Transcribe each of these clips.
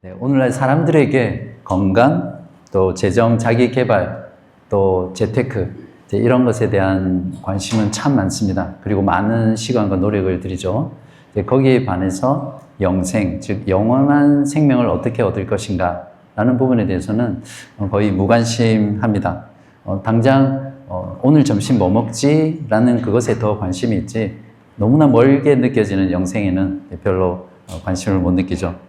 네, 오늘날 사람들에게 건강, 또 재정, 자기 개발, 또 재테크 이런 것에 대한 관심은 참 많습니다. 그리고 많은 시간과 노력을 들이죠. 이제 거기에 반해서 영생, 즉 영원한 생명을 어떻게 얻을 것인가 라는 부분에 대해서는 거의 무관심합니다. 어, 당장 어, 오늘 점심 뭐 먹지 라는 그것에 더 관심이 있지 너무나 멀게 느껴지는 영생에는 별로 어, 관심을 못 느끼죠.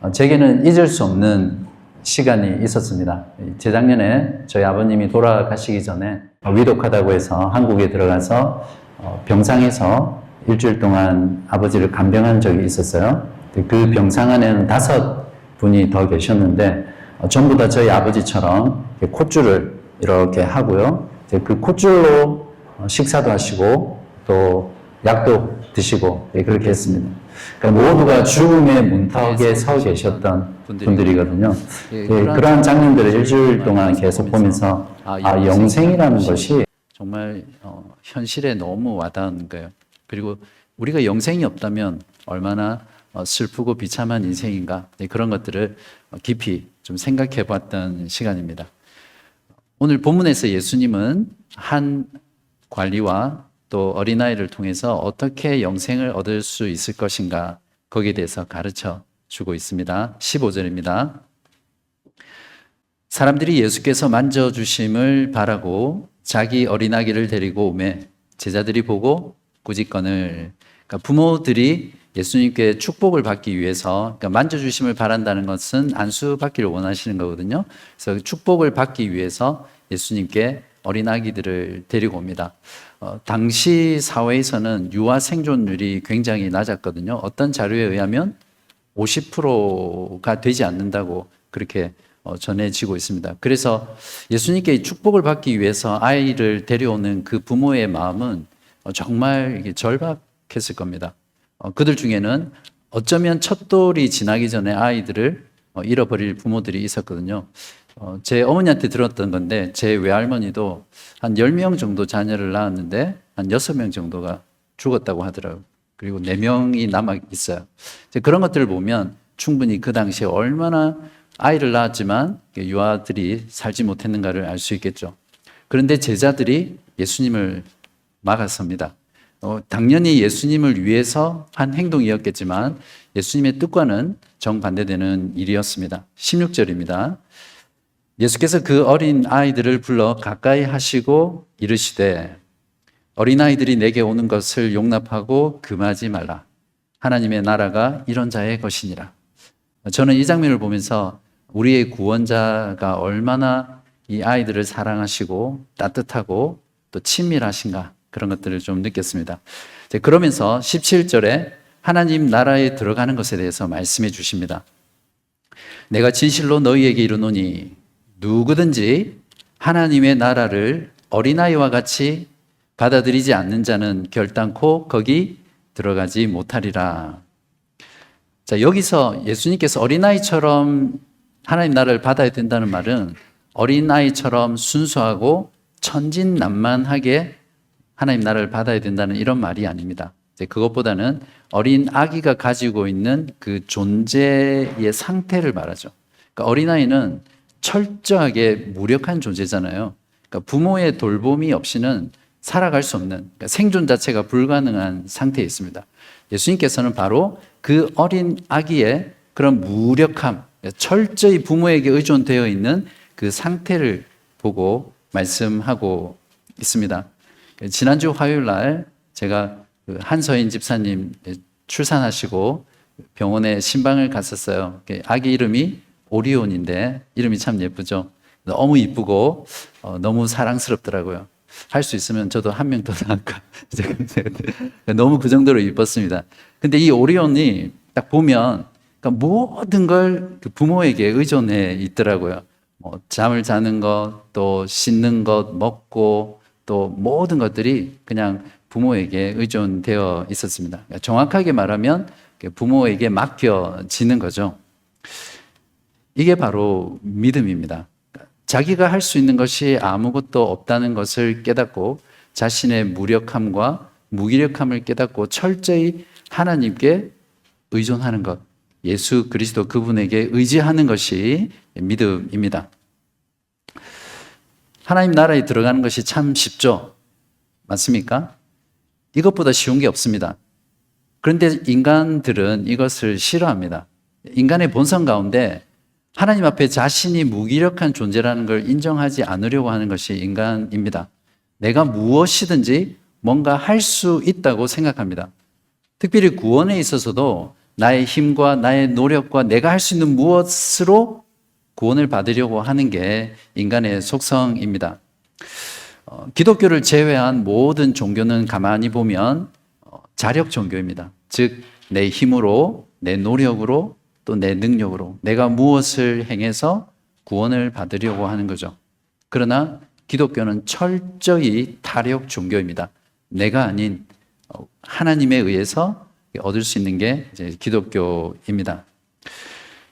어, 제게는 잊을 수 없는 시간이 있었습니다. 재작년에 저희 아버님이 돌아가시기 전에 위독하다고 해서 한국에 들어가서 어, 병상에서 일주일 동안 아버지를 간병한 적이 있었어요. 그 병상 안에는 다섯 분이 더 계셨는데 어, 전부 다 저희 아버지처럼 콧줄을 이렇게 하고요. 그 콧줄로 어, 식사도 하시고 또 약도 드시고 예, 그렇게 했습니다. 그러니까 모두가 죽음의 문턱에 서 계셨던 분들이거든요. 예, 그러한 장면들을 일주일 동안 계속 보면서 아, 영생이라는 것이 정말 어, 현실에 너무 와닿은 거예요. 그리고 우리가 영생이 없다면 얼마나 어, 슬프고 비참한 인생인가 네, 그런 것들을 어, 깊이 좀 생각해 봤던 시간입니다. 오늘 본문에서 예수님은 한 관리와 또 어린아이를 통해서 어떻게 영생을 얻을 수 있을 것인가 거기에 대해서 가르쳐 주고 있습니다. 15절입니다. 사람들이 예수께서 만져 주심을 바라고 자기 어린아기를 데리고 오매 제자들이 보고 꾸짖건을 그러니까 부모들이 예수님께 축복을 받기 위해서 그러니까 만져 주심을 바란다는 것은 안수 받기를 원하시는 거거든요. 그래서 축복을 받기 위해서 예수님께 어린 아기들을 데리고 옵니다. 어, 당시 사회에서는 유아 생존율이 굉장히 낮았거든요. 어떤 자료에 의하면 50%가 되지 않는다고 그렇게 어, 전해지고 있습니다. 그래서 예수님께 축복을 받기 위해서 아이를 데려오는 그 부모의 마음은 어, 정말 절박했을 겁니다. 어, 그들 중에는 어쩌면 첫 돌이 지나기 전에 아이들을 어, 잃어버릴 부모들이 있었거든요. 어, 제 어머니한테 들었던 건데 제 외할머니도 한 10명 정도 자녀를 낳았는데 한 6명 정도가 죽었다고 하더라고요. 그리고 4명이 남아 있어요. 이제 그런 것들을 보면 충분히 그 당시에 얼마나 아이를 낳았지만 유아들이 살지 못했는가를 알 수 있겠죠. 그런데 제자들이 예수님을 막았습니다. 어, 당연히 예수님을 위해서 한 행동이었겠지만 예수님의 뜻과는 정반대되는 일이었습니다. 16절입니다. 예수께서 그 어린 아이들을 불러 가까이 하시고 이르시되 어린 아이들이 내게 오는 것을 용납하고 금하지 말라. 하나님의 나라가 이런 자의 것이니라. 저는 이 장면을 보면서 우리의 구원자가 얼마나 이 아이들을 사랑하시고 따뜻하고 또 친밀하신가 그런 것들을 좀 느꼈습니다. 그러면서 17절에 하나님 나라에 들어가는 것에 대해서 말씀해 주십니다. 내가 진실로 너희에게 이르노니 누구든지 하나님의 나라를 어린아이와 같이 받아들이지 않는 자는 결단코 거기 들어가지 못하리라. 자, 여기서 예수님께서 어린아이처럼 하나님 나라를 받아야 된다는 말은 어린아이처럼 순수하고 천진난만하게 하나님 나라를 받아야 된다는 이런 말이 아닙니다. 그것보다는 어린 아기가 가지고 있는 그 존재의 상태를 말하죠. 그러니까 어린아이는 철저하게 무력한 존재잖아요. 그러니까 부모의 돌봄이 없이는 살아갈 수 없는 그러니까 생존 자체가 불가능한 상태에 있습니다. 예수님께서는 바로 그 어린 아기의 그런 무력함, 철저히 부모에게 의존되어 있는 그 상태를 보고 말씀하고 있습니다. 지난주 화요일 날 제가 그 한서인 집사님 출산하시고 병원에 신방을 갔었어요. 아기 이름이 오리온인데 이름이 참 예쁘죠. 너무 이쁘고 어, 너무 사랑스럽더라고요. 할 수 있으면 저도 한 명더 낳을까. 너무 그 정도로 이뻤습니다. 근데 이 오리온이 딱 보면 그러니까 모든 걸 그 부모에게 의존해 있더라고요. 뭐 잠을 자는 것, 또 씻는 것, 먹고 또 모든 것들이 그냥 부모에게 의존되어 있었습니다. 그러니까 정확하게 말하면 부모에게 맡겨지는 거죠. 이게 바로 믿음입니다. 자기가 할 수 있는 것이 아무것도 없다는 것을 깨닫고 자신의 무력함과 무기력함을 깨닫고 철저히 하나님께 의존하는 것. 예수 그리스도 그분에게 의지하는 것이 믿음입니다. 하나님 나라에 들어가는 것이 참 쉽죠. 맞습니까? 이것보다 쉬운 게 없습니다. 그런데 인간들은 이것을 싫어합니다. 인간의 본성 가운데 하나님 앞에 자신이 무기력한 존재라는 걸 인정하지 않으려고 하는 것이 인간입니다. 내가 무엇이든지 뭔가 할 수 있다고 생각합니다. 특별히 구원에 있어서도 나의 힘과 나의 노력과 내가 할 수 있는 무엇으로 구원을 받으려고 하는 게 인간의 속성입니다. 어, 기독교를 제외한 모든 종교는 가만히 보면 어, 자력 종교입니다. 즉, 내 힘으로, 내 노력으로, 또 내 능력으로 내가 무엇을 행해서 구원을 받으려고 하는 거죠. 그러나 기독교는 철저히 타력 종교입니다. 내가 아닌 어, 하나님에 의해서 얻을 수 있는 게 기독교입니다.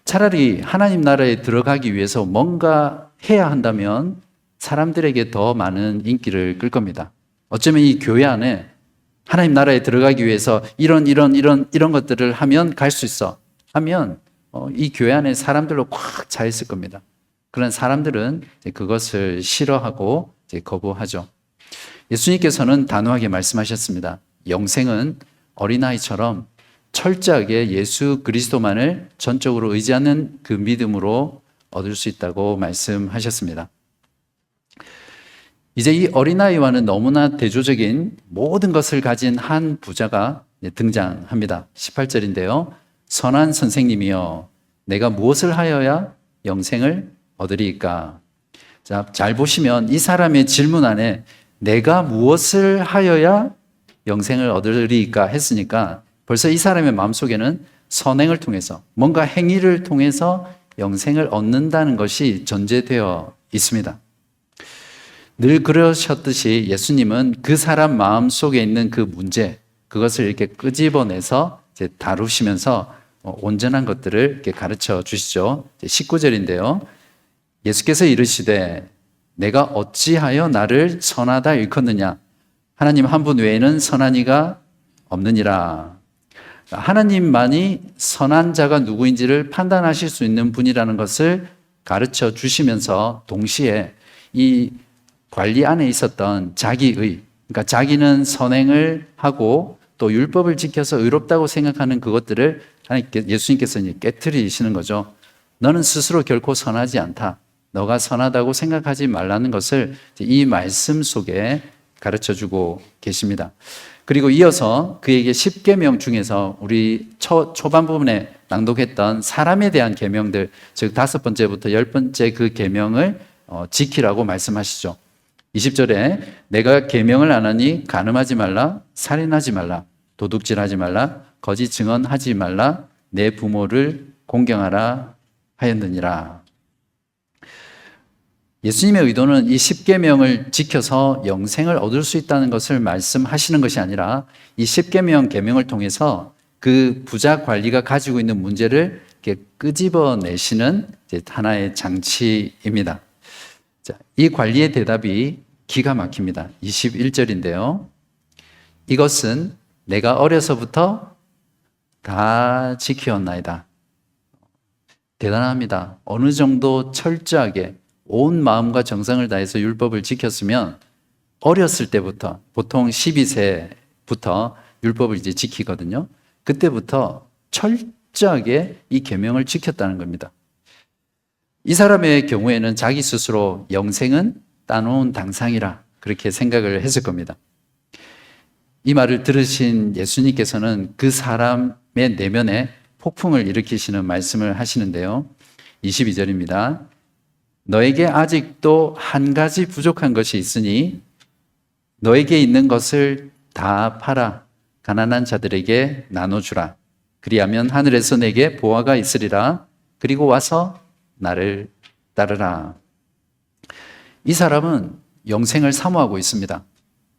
차라리 하나님 나라에 들어가기 위해서 뭔가 해야 한다면 사람들에게 더 많은 인기를 끌 겁니다. 어쩌면 이 교회 안에 하나님 나라에 들어가기 위해서 이런 이런 이런 이런 것들을 하면 갈 수 있어 하면 어, 이 교회 안에 사람들로 꽉 차 있을 겁니다. 그런 사람들은 그것을 싫어하고 거부하죠. 예수님께서는 단호하게 말씀하셨습니다. 영생은 어린아이처럼 철저하게 예수 그리스도만을 전적으로 의지하는 그 믿음으로 얻을 수 있다고 말씀하셨습니다. 이제 이 어린아이와는 너무나 대조적인 모든 것을 가진 한 부자가 등장합니다. 18절인데요. 선한 선생님이여, 내가 무엇을 하여야 영생을 얻으리까? 자, 잘 보시면 이 사람의 질문 안에 내가 무엇을 하여야 영생을 얻으리까 했으니까 벌써 이 사람의 마음속에는 선행을 통해서 뭔가 행위를 통해서 영생을 얻는다는 것이 전제되어 있습니다. 늘 그러셨듯이 예수님은 그 사람 마음 속에 있는 그 문제, 그것을 이렇게 끄집어내서 다루시면서 온전한 것들을 이렇게 가르쳐 주시죠. 19절인데요. 예수께서 이르시되 내가 어찌하여 나를 선하다 일컫느냐? 하나님 한 분 외에는 선한 이가 없느니라. 하나님만이 선한 자가 누구인지를 판단하실 수 있는 분이라는 것을 가르쳐 주시면서 동시에 이 관리 안에 있었던 자기의, 그러니까 자기는 선행을 하고 또 율법을 지켜서 의롭다고 생각하는 그것들을 예수님께서 깨뜨리시는 거죠. 너는 스스로 결코 선하지 않다. 너가 선하다고 생각하지 말라는 것을 이 말씀 속에 가르쳐 주고 계십니다. 그리고 이어서 그에게 10계명 중에서 우리 초, 초반 부분에 낭독했던 사람에 대한 계명들, 즉 다섯 번째부터 열 번째 그 계명을 어, 지키라고 말씀하시죠. 20절에 내가 계명을 안 하니 간음하지 말라, 살인하지 말라, 도둑질하지 말라, 거짓 증언하지 말라, 내 부모를 공경하라 하였느니라. 예수님의 의도는 이 십계명을 지켜서 영생을 얻을 수 있다는 것을 말씀하시는 것이 아니라 이 십계명 계명을 통해서 그 부자 관리가 가지고 있는 문제를 이렇게 끄집어 내시는 하나의 장치입니다. 자, 이 관리의 대답이 기가 막힙니다. 21절인데요. 이것은 내가 어려서부터 다 지키었나이다. 대단합니다. 어느 정도 철저하게 온 마음과 정성을 다해서 율법을 지켰으면 어렸을 때부터 보통 12세부터 율법을 이제 지키거든요. 그때부터 철저하게 이 계명을 지켰다는 겁니다. 이 사람의 경우에는 자기 스스로 영생은 따놓은 당상이라 그렇게 생각을 했을 겁니다. 이 말을 들으신 예수님께서는 그 사람의 내면에 폭풍을 일으키시는 말씀을 하시는데요. 22절입니다. 너에게 아직도 한 가지 부족한 것이 있으니 너에게 있는 것을 다 팔아 가난한 자들에게 나눠주라. 그리하면 하늘에서 내게 보화가 있으리라. 그리고 와서 나를 따르라. 이 사람은 영생을 사모하고 있습니다.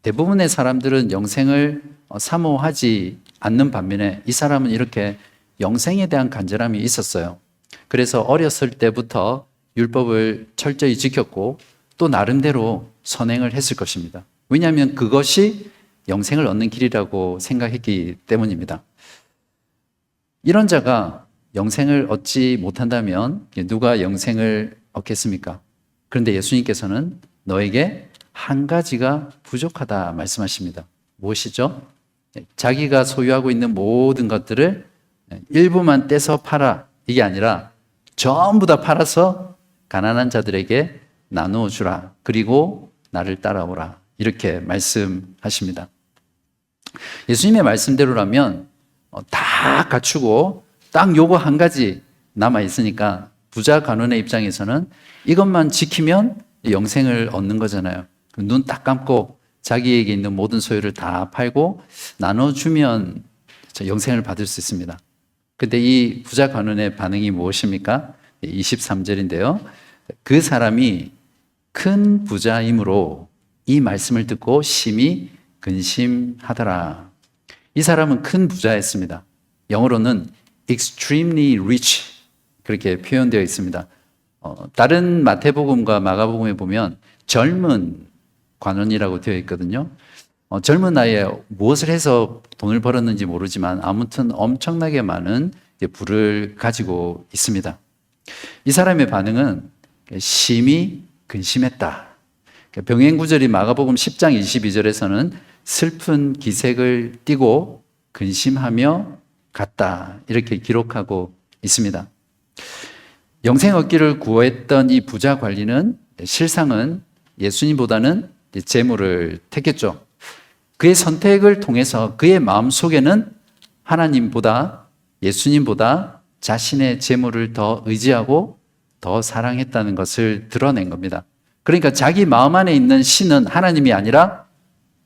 대부분의 사람들은 영생을 어, 사모하지 않는 반면에 이 사람은 이렇게 영생에 대한 간절함이 있었어요. 그래서 어렸을 때부터 율법을 철저히 지켰고 또 나름대로 선행을 했을 것입니다. 왜냐하면 그것이 영생을 얻는 길이라고 생각했기 때문입니다. 이런 자가 영생을 얻지 못한다면 누가 영생을 얻겠습니까? 그런데 예수님께서는 너에게 한 가지가 부족하다 말씀하십니다. 무엇이죠? 자기가 소유하고 있는 모든 것들을 일부만 떼서 팔아. 이게 아니라 전부 다 팔아서 가난한 자들에게 나누어 주라. 그리고 나를 따라오라. 이렇게 말씀하십니다. 예수님의 말씀대로라면 어, 다 갖추고 딱 요거 한 가지 남아 있으니까 부자 간원의 입장에서는 이것만 지키면 영생을 얻는 거잖아요. 눈 딱 감고 자기에게 있는 모든 소유를 다 팔고 나눠주면 영생을 받을 수 있습니다. 근데 이 부자 관원의 반응이 무엇입니까? 23절인데요. 그 사람이 큰 부자이므로 이 말씀을 듣고 심히 근심하더라. 이 사람은 큰 부자였습니다. 영어로는 extremely rich 그렇게 표현되어 있습니다. 어, 다른 마태복음과 마가복음에 보면 젊은 관원이라고 되어 있거든요. 어, 젊은 나이에 무엇을 해서 돈을 벌었는지 모르지만 아무튼 엄청나게 많은 부를 가지고 있습니다. 이 사람의 반응은 심히 근심했다. 병행구절이 마가복음 10장 22절에서는 슬픈 기색을 띠고 근심하며 갔다. 이렇게 기록하고 있습니다. 영생 얻기를 구했던 이 부자 관리는 실상은 예수님보다는 재물을 택했죠. 그의 선택을 통해서 그의 마음 속에는 하나님보다 예수님보다 자신의 재물을 더 의지하고 더 사랑했다는 것을 드러낸 겁니다. 그러니까 자기 마음 안에 있는 신은 하나님이 아니라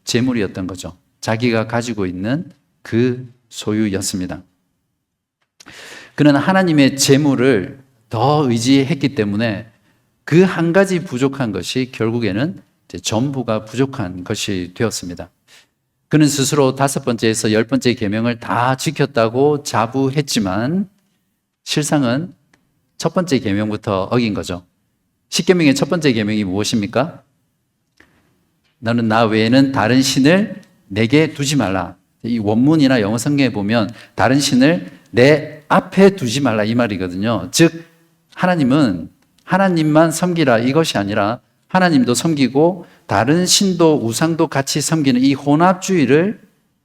재물이었던 거죠. 자기가 가지고 있는 그 소유였습니다. 그는 하나님의 재물을 더 의지했기 때문에 그 한 가지 부족한 것이 결국에는 전부가 부족한 것이 되었습니다. 그는 스스로 다섯 번째에서 열 번째 계명을 다 지켰다고 자부했지만 실상은 첫 번째 계명부터 어긴 거죠. 십계명의 첫 번째 계명이 무엇입니까? 너는 나 외에는 다른 신을 내게 두지 말라. 이 원문이나 영어 성경에 보면 다른 신을 내 앞에 두지 말라 이 말이거든요. 즉 하나님은 하나님만 섬기라 이것이 아니라 하나님도 섬기고 다른 신도 우상도 같이 섬기는 이 혼합주의를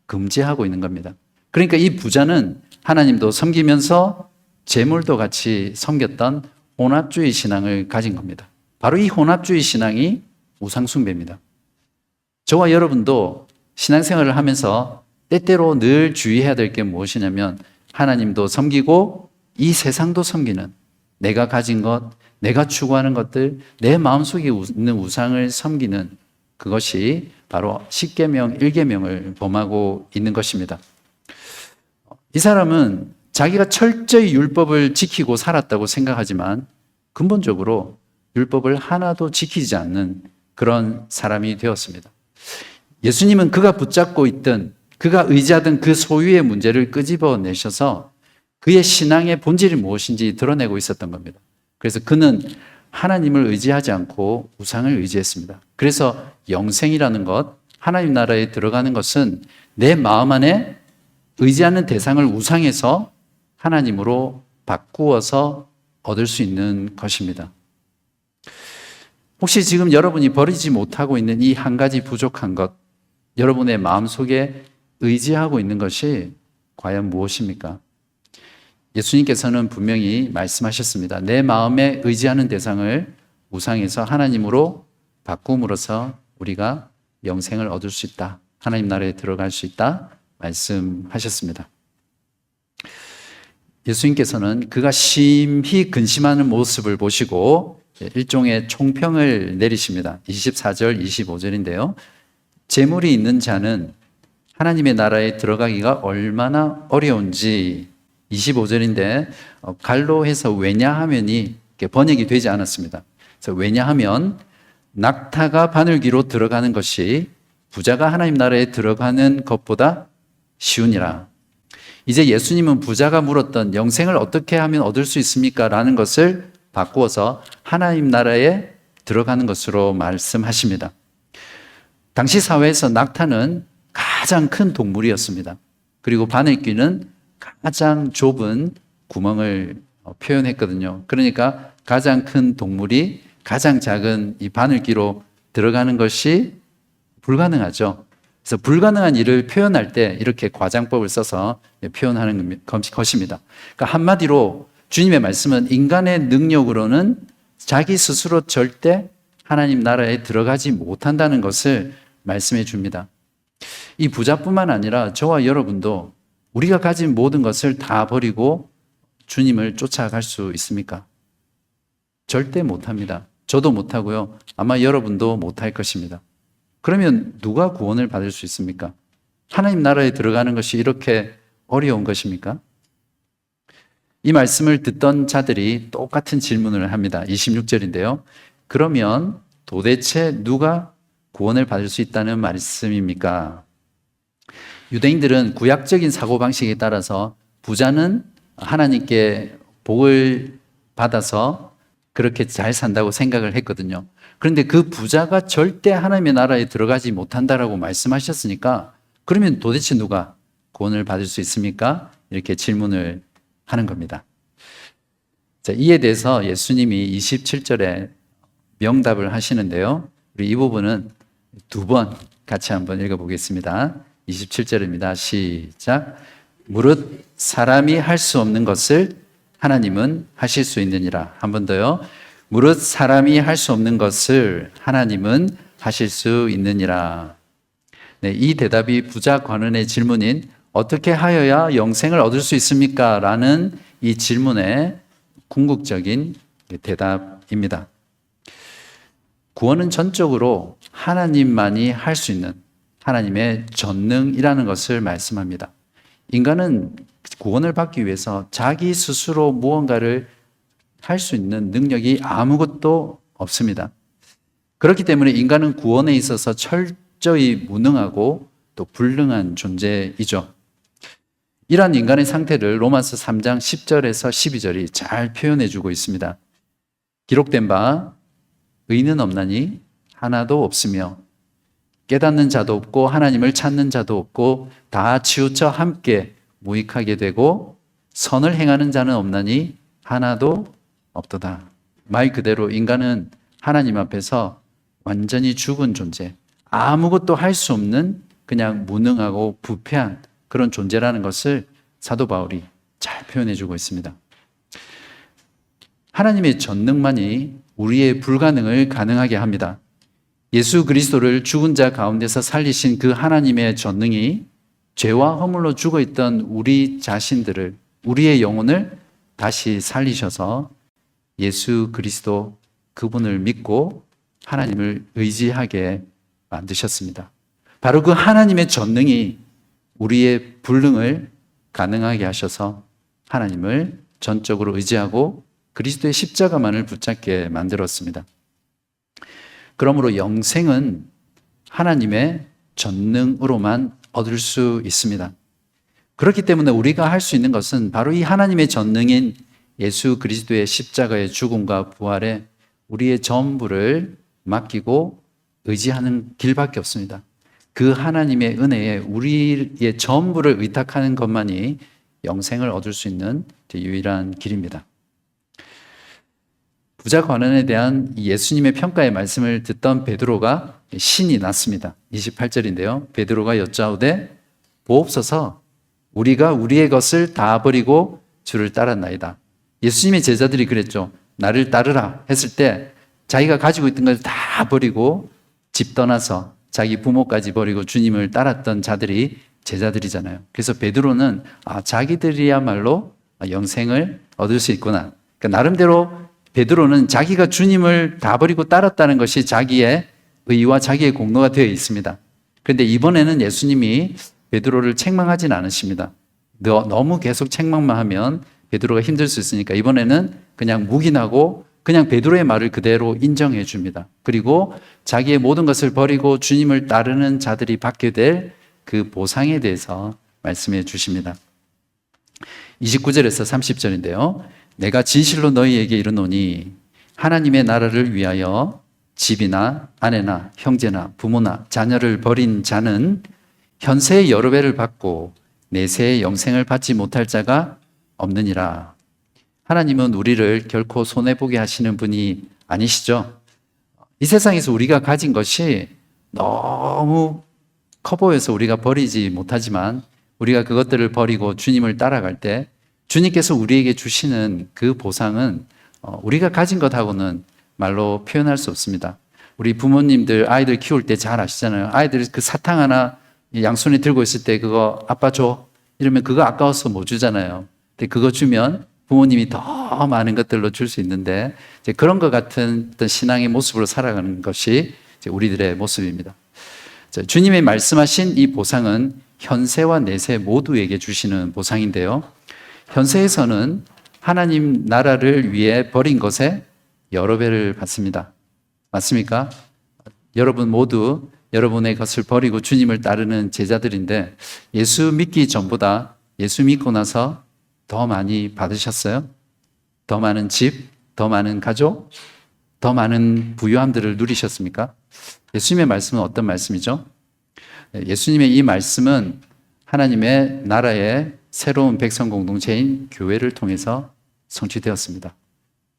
금지하고 있는 겁니다. 그러니까 이 부자는 하나님도 섬기면서 재물도 같이 섬겼던 혼합주의 신앙을 가진 겁니다. 바로 이 혼합주의 신앙이 우상숭배입니다. 저와 여러분도 신앙생활을 하면서 때때로 늘 주의해야 될 게 무엇이냐면 하나님도 섬기고 이 세상도 섬기는 내가 가진 것, 내가 추구하는 것들, 내 마음속에 있는 우상을 섬기는 그것이 바로 10계명, 1계명을 범하고 있는 것입니다. 이 사람은 자기가 철저히 율법을 지키고 살았다고 생각하지만 근본적으로 율법을 하나도 지키지 않는 그런 사람이 되었습니다. 예수님은 그가 붙잡고 있던 그가 의지하던 그 소유의 문제를 끄집어내셔서 그의 신앙의 본질이 무엇인지 드러내고 있었던 겁니다. 그래서 그는 하나님을 의지하지 않고 우상을 의지했습니다. 그래서 영생이라는 것, 하나님 나라에 들어가는 것은 내 마음 안에 의지하는 대상을 우상에서 하나님으로 바꾸어서 얻을 수 있는 것입니다. 혹시 지금 여러분이 버리지 못하고 있는 이 한 가지 부족한 것, 여러분의 마음 속에 의지하고 있는 것이 과연 무엇입니까? 예수님께서는 분명히 말씀하셨습니다. 내 마음에 의지하는 대상을 우상에서 하나님으로 바꿈으로써 우리가 영생을 얻을 수 있다. 하나님 나라에 들어갈 수 있다. 말씀하셨습니다. 예수님께서는 그가 심히 근심하는 모습을 보시고 일종의 총평을 내리십니다. 24절, 25절인데요. 재물이 있는 자는 하나님의 나라에 들어가기가 얼마나 어려운지 25절인데 어, 갈로 해서 왜냐하면이 번역이 되지 않았습니다. 그래서 왜냐하면 낙타가 바늘기로 들어가는 것이 부자가 하나님 나라에 들어가는 것보다 쉬우니라. 이제 예수님은 부자가 물었던 영생을 어떻게 하면 얻을 수 있습니까? 라는 것을 바꾸어서 하나님 나라에 들어가는 것으로 말씀하십니다. 당시 사회에서 낙타는 가장 큰 동물이었습니다. 그리고 바늘귀는 가장 좁은 구멍을 어, 표현했거든요. 그러니까 가장 큰 동물이 가장 작은 이 바늘기로 들어가는 것이 불가능하죠. 그래서 불가능한 일을 표현할 때 이렇게 과장법을 써서 표현하는 것입니다. 그러니까 한마디로 주님의 말씀은 인간의 능력으로는 자기 스스로 절대 하나님 나라에 들어가지 못한다는 것을 말씀해 줍니다. 이 부자뿐만 아니라 저와 여러분도 우리가 가진 모든 것을 다 버리고 주님을 쫓아갈 수 있습니까? 절대 못합니다. 저도 못하고요. 아마 여러분도 못할 것입니다. 그러면 누가 구원을 받을 수 있습니까? 하나님 나라에 들어가는 것이 이렇게 어려운 것입니까? 이 말씀을 듣던 자들이 똑같은 질문을 합니다. 26절인데요. 그러면 도대체 누가 구원을 받을 수 있다는 말씀입니까? 유대인들은 구약적인 사고방식에 따라서 부자는 하나님께 복을 받아서 그렇게 잘 산다고 생각을 했거든요. 그런데 그 부자가 절대 하나님의 나라에 들어가지 못한다라고 말씀하셨으니까 그러면 도대체 누가 구원을 받을 수 있습니까? 이렇게 질문을 하는 겁니다. 자, 이에 대해서 예수님이 27절에 명답을 하시는데요. 우리 이 부분은 두 번 같이 한번 읽어보겠습니다. 27절입니다. 시작. 무릇 사람이 할 수 없는 것을 하나님은 하실 수 있느니라. 한 번 더요. 무릇 사람이 할 수 없는 것을 하나님은 하실 수 있느니라. 네, 이 대답이 부자 관원의 질문인 어떻게 하여야 영생을 얻을 수 있습니까? 라는 이 질문의 궁극적인 대답입니다. 구원은 전적으로 하나님만이 할 수 있는 하나님의 전능이라는 것을 말씀합니다. 인간은 구원을 받기 위해서 자기 스스로 무언가를 할 수 있는 능력이 아무것도 없습니다. 그렇기 때문에 인간은 구원에 있어서 철저히 무능하고 또 불능한 존재이죠. 이러한 인간의 상태를 로마서 3장 10절에서 12절이 잘 표현해 주고 있습니다. 기록된 바 의는 없나니 하나도 없으며 깨닫는 자도 없고 하나님을 찾는 자도 없고 다 치우쳐 함께 무익하게 되고 선을 행하는 자는 없나니 하나도 없도다. 말 그대로 인간은 하나님 앞에서 완전히 죽은 존재, 아무것도 할 수 없는 그냥 무능하고 부패한 그런 존재라는 것을 사도 바울이 잘 표현해 주고 있습니다. 하나님의 전능만이 우리의 불가능을 가능하게 합니다. 예수 그리스도를 죽은 자 가운데서 살리신 그 하나님의 전능이 죄와 허물로 죽어 있던 우리 자신들을 우리의 영혼을 다시 살리셔서 예수 그리스도 그분을 믿고 하나님을 의지하게 만드셨습니다. 바로 그 하나님의 전능이 우리의 불능을 가능하게 하셔서 하나님을 전적으로 의지하고 그리스도의 십자가만을 붙잡게 만들었습니다. 그러므로 영생은 하나님의 전능으로만 얻을 수 있습니다. 그렇기 때문에 우리가 할 수 있는 것은 바로 이 하나님의 전능인 예수 그리스도의 십자가의 죽음과 부활에 우리의 전부를 맡기고 의지하는 길밖에 없습니다. 그 하나님의 은혜에 우리의 전부를 의탁하는 것만이 영생을 얻을 수 있는 유일한 길입니다. 부자 관원에 대한 예수님의 평가의 말씀을 듣던 베드로가 신이 났습니다. 28절인데요. 베드로가 여짜오되 보옵소서 우리가 우리의 것을 다 버리고 주를 따랐나이다. 예수님의 제자들이 그랬죠. 나를 따르라 했을 때 자기가 가지고 있던 걸 다 버리고 집 떠나서 자기 부모까지 버리고 주님을 따랐던 자들이 제자들이잖아요. 그래서 베드로는 아 자기들이야말로 영생을 얻을 수 있구나. 그러니까 나름대로 베드로는 자기가 주님을 다 버리고 따랐다는 것이 자기의 의와 자기의 공로가 되어 있습니다. 그런데 이번에는 예수님이 베드로를 책망하진 않으십니다. 너무 계속 책망만 하면 베드로가 힘들 수 있으니까 이번에는 그냥 묵인하고 그냥 베드로의 말을 그대로 인정해 줍니다. 그리고 자기의 모든 것을 버리고 주님을 따르는 자들이 받게 될 그 보상에 대해서 말씀해 주십니다. 29절에서 30절인데요. 내가 진실로 너희에게 이르노니 하나님의 나라를 위하여 집이나 아내나 형제나 부모나 자녀를 버린 자는 현세의 여러 배를 받고 내세의 영생을 받지 못할 자가 없느니라. 하나님은 우리를 결코 손해보게 하시는 분이 아니시죠. 이 세상에서 우리가 가진 것이 너무 커 보여서 우리가 버리지 못하지만 우리가 그것들을 버리고 주님을 따라갈 때 주님께서 우리에게 주시는 그 보상은 어, 우리가 가진 것하고는 말로 표현할 수 없습니다. 우리 부모님들 아이들 키울 때 잘 아시잖아요. 아이들 그 사탕 하나 양손에 들고 있을 때 그거 아빠 줘 이러면 그거 아까워서 못 주잖아요. 근데 그거 주면 부모님이 더 많은 것들로 줄 수 있는데 이제 그런 것 같은 어떤 신앙의 모습으로 살아가는 것이 이제 우리들의 모습입니다. 자, 주님의 말씀하신 이 보상은 현세와 내세 모두에게 주시는 보상인데요. 현세에서는 하나님 나라를 위해 버린 것에 여러 배를 받습니다. 맞습니까? 여러분 모두 여러분의 것을 버리고 주님을 따르는 제자들인데 예수 믿기 전보다 예수 믿고 나서 더 많이 받으셨어요? 더 많은 집, 더 많은 가족, 더 많은 부유함들을 누리셨습니까? 예수님의 말씀은 어떤 말씀이죠? 예수님의 이 말씀은 하나님의 나라의 새로운 백성 공동체인 교회를 통해서 성취되었습니다.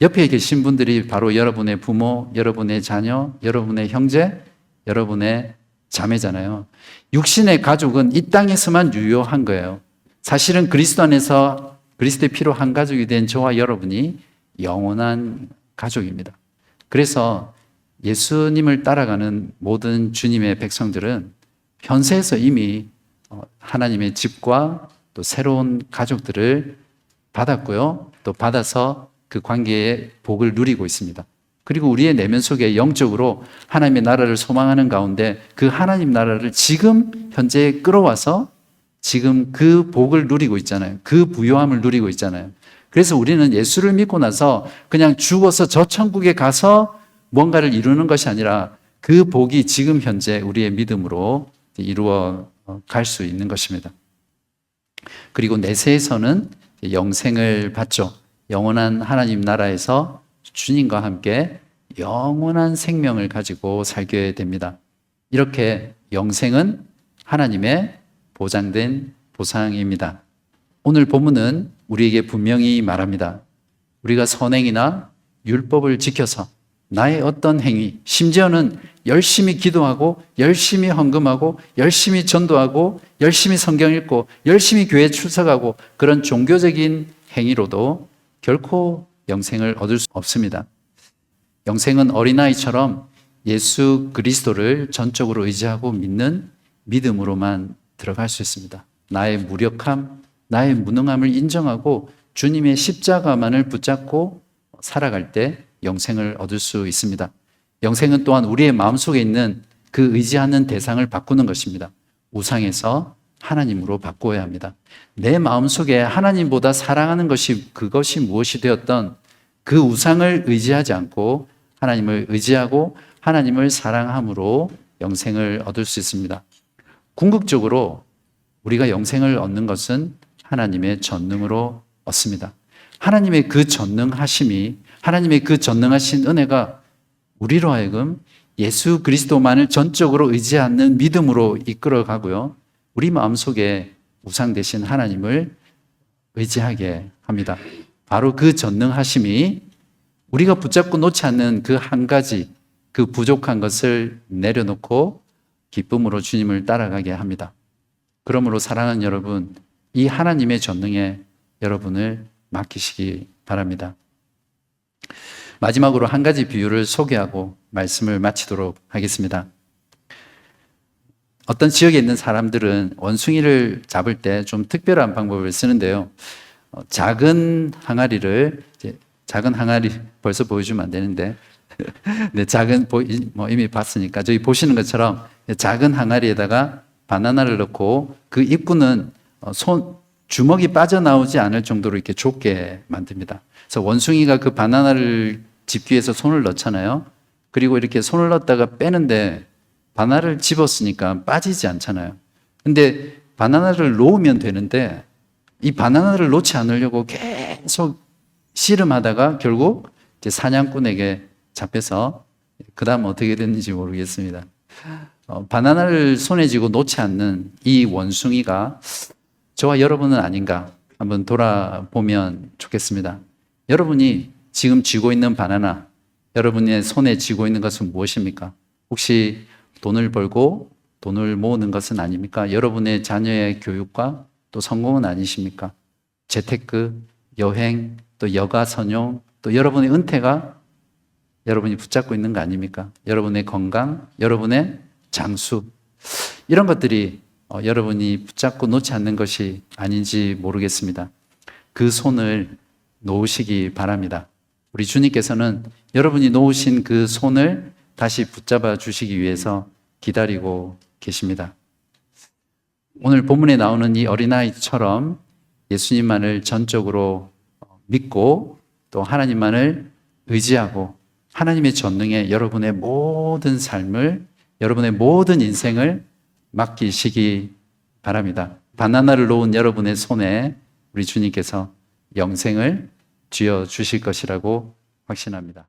옆에 계신 분들이 바로 여러분의 부모, 여러분의 자녀, 여러분의 형제, 여러분의 자매잖아요. 육신의 가족은 이 땅에서만 유효한 거예요. 사실은 그리스도 안에서 그리스도의 피로 한 가족이 된 저와 여러분이 영원한 가족입니다. 그래서 예수님을 따라가는 모든 주님의 백성들은 현세에서 이미 어, 하나님의 집과 또 새로운 가족들을 받았고요. 또 받아서 그 관계의 복을 누리고 있습니다. 그리고 우리의 내면 속에 영적으로 하나님의 나라를 소망하는 가운데 그 하나님 나라를 지금 현재에 끌어와서 지금 그 복을 누리고 있잖아요. 그 부요함을 누리고 있잖아요. 그래서 우리는 예수를 믿고 나서 그냥 죽어서 저 천국에 가서 뭔가를 이루는 것이 아니라 그 복이 지금 현재 우리의 믿음으로 이루어 갈 수 있는 것입니다. 그리고 내세에서는 영생을 받죠. 영원한 하나님 나라에서 주님과 함께 영원한 생명을 가지고 살게 됩니다. 이렇게 영생은 하나님의 보장된 보상입니다. 오늘 본문은 우리에게 분명히 말합니다. 우리가 선행이나 율법을 지켜서 나의 어떤 행위, 심지어는 열심히 기도하고, 열심히 헌금하고, 열심히 전도하고, 열심히 성경 읽고, 열심히 교회 출석하고, 그런 종교적인 행위로도 결코 영생을 얻을 수 없습니다. 영생은 어린아이처럼 예수 그리스도를 전적으로 의지하고 믿는 믿음으로만 들어갈 수 있습니다. 나의 무력함, 나의 무능함을 인정하고 주님의 십자가만을 붙잡고 살아갈 때 영생을 얻을 수 있습니다. 영생은 또한 우리의 마음속에 있는 그 의지하는 대상을 바꾸는 것입니다. 우상에서 하나님으로 바꾸어야 합니다. 내 마음속에 하나님보다 사랑하는 것이 그것이 무엇이 되었던 그 우상을 의지하지 않고 하나님을 의지하고 하나님을 사랑함으로 영생을 얻을 수 있습니다. 궁극적으로 우리가 영생을 얻는 것은 하나님의 전능으로 얻습니다. 하나님의 그 전능하심이 하나님의 그 전능하신 은혜가 우리로 하여금 예수 그리스도만을 전적으로 의지하는 믿음으로 이끌어 가고요. 우리 마음속에 우상 대신 하나님을 의지하게 합니다. 바로 그 전능하심이 우리가 붙잡고 놓지 않는 그 한 가지, 그 부족한 것을 내려놓고 기쁨으로 주님을 따라가게 합니다. 그러므로 사랑하는 여러분, 이 하나님의 전능에 여러분을 맡기시기 바랍니다. 마지막으로 한 가지 비유를 소개하고 말씀을 마치도록 하겠습니다. 어떤 지역에 있는 사람들은 원숭이를 잡을 때 좀 특별한 방법을 쓰는데요. 어, 작은 항아리를 작은 항아리 벌써 보여주면 안 되는데 네, 작은 뭐 이미 봤으니까 저기 보시는 것처럼 작은 항아리에다가 바나나를 넣고 그 입구는 어, 손 주먹이 빠져나오지 않을 정도로 이렇게 좁게 만듭니다. 그래서 원숭이가 그 바나나를 집기 위해서 손을 넣잖아요. 그리고 이렇게 손을 넣었다가 빼는데 바나나를 집었으니까 빠지지 않잖아요. 근데 바나나를 놓으면 되는데 이 바나나를 놓지 않으려고 계속 씨름하다가 결국 이제 사냥꾼에게 잡혀서 그 다음 어떻게 됐는지 모르겠습니다. 어, 바나나를 손에 쥐고 놓지 않는 이 원숭이가 저와 여러분은 아닌가 한번 돌아보면 좋겠습니다. 여러분이 지금 쥐고 있는 바나나, 여러분의 손에 쥐고 있는 것은 무엇입니까? 혹시 돈을 벌고 돈을 모으는 것은 아닙니까? 여러분의 자녀의 교육과 또 성공은 아니십니까? 재테크, 여행, 또 여가 선용, 또 여러분의 은퇴가 여러분이 붙잡고 있는 거 아닙니까? 여러분의 건강, 여러분의 장수. 이런 것들이 어, 여러분이 붙잡고 놓지 않는 것이 아닌지 모르겠습니다. 그 손을 놓으시기 바랍니다. 우리 주님께서는 여러분이 놓으신 그 손을 다시 붙잡아 주시기 위해서 기다리고 계십니다. 오늘 본문에 나오는 이 어린아이처럼 예수님만을 전적으로 믿고 또 하나님만을 의지하고 하나님의 전능에 여러분의 모든 삶을 여러분의 모든 인생을 맡기시기 바랍니다. 바나나를 놓은 여러분의 손에 우리 주님께서 영생을 쥐어 주실 것이라고 확신합니다.